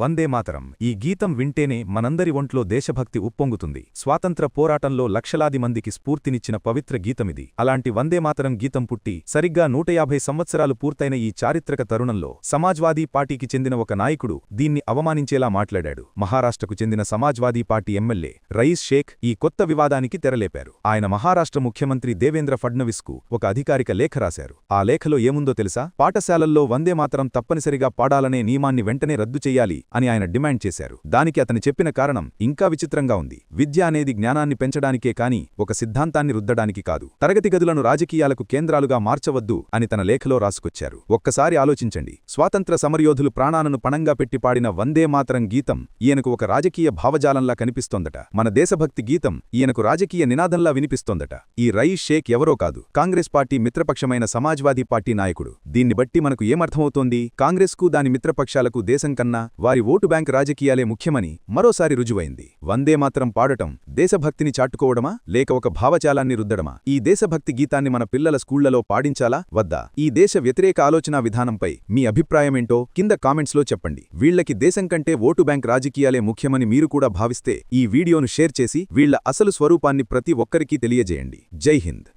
వందే మాతరం. ఈ గీతం వింటేనే మనందరి ఒంట్లో దేశభక్తి ఉప్పొంగుతుంది. స్వాతంత్ర పోరాటంలో లక్షలాది మందికి స్ఫూర్తినిచ్చిన పవిత్ర గీతమిది. అలాంటి వందే మాతరం గీతం పుట్టి సరిగ్గా నూట సంవత్సరాలు పూర్తయిన ఈ చారిత్రక తరుణంలో సమాజ్వాదీ పార్టీకి చెందిన ఒక నాయకుడు దీన్ని అవమానించేలా మాట్లాడాడు. మహారాష్ట్రకు చెందిన సమాజ్వాదీ పార్టీ ఎమ్మెల్యే రయీస్ షేక్ ఈ కొత్త వివాదానికి తెరలేపారు. ఆయన మహారాష్ట్ర ముఖ్యమంత్రి దేవేంద్ర ఫడ్నవిస్కు ఒక అధికారిక లేఖ రాశారు. ఆ లేఖలో ఏముందో తెలుసా? పాఠశాలల్లో వందే మాతరం తప్పనిసరిగా పాడాలనే నియమాన్ని వెంటనే రద్దు చేయాలి అని ఆయన డిమాండ్ చేశారు. దానికి అతను చెప్పిన కారణం ఇంకా విచిత్రంగా ఉంది. విద్య అనేది జ్ఞానాన్ని పెంచడానికే కాని ఒక సిద్ధాంతాన్ని రుద్దడానికి కాదు. తరగతి గదులను రాజకీయాలకు కేంద్రాలుగా మార్చవద్దు అని తన లేఖలో రాసుకొచ్చారు. ఒక్కసారి ఆలోచించండి. స్వాతంత్ర సమరయోధులు ప్రాణాలను పణంగా పెట్టి పాడిన వందే మాతరం గీతం ఈయనకు ఒక రాజకీయ భావజాలంలా కనిపిస్తోందట. మన దేశభక్తి గీతం ఈయనకు రాజకీయ నినాదంలా వినిపిస్తోందట. ఈ రయీష్ షేక్ ఎవరో కాదు. కాంగ్రెస్ పార్టీ మిత్రపక్షమైన సమాజ్వాదీ పార్టీ నాయకుడు. దీన్ని బట్టి మనకు ఏమర్థమవుతోంది? కాంగ్రెస్కు దాని మిత్రపక్షాలకు దేశం కన్నా వారి ఓటు బ్యాంక్ రాజకీయాలే ముఖ్యమని మరోసారి రుజువైంది. వందే మాత్రం పాడటం దేశభక్తిని చాటుకోవడమా లేక ఒక భావచాలాన్ని రుద్దడమా? ఈ దేశభక్తి గీతాన్ని మన పిల్లల స్కూళ్ళలో పాడించాలా? వద్దా? ఈ దేశ వ్యతిరేక ఆలోచనా విధానంపై మీ అభిప్రాయమేంటో కింద కామెంట్స్లో చెప్పండి. వీళ్ళకి దేశం కంటే ఓటు బ్యాంక్ రాజకీయాలే ముఖ్యమని మీరు కూడా భావిస్తే ఈ వీడియోను షేర్ చేసి వీళ్ళ అసలు స్వరూపాన్ని ప్రతి ఒక్కరికీ తెలియజేయండి. జై హింద్!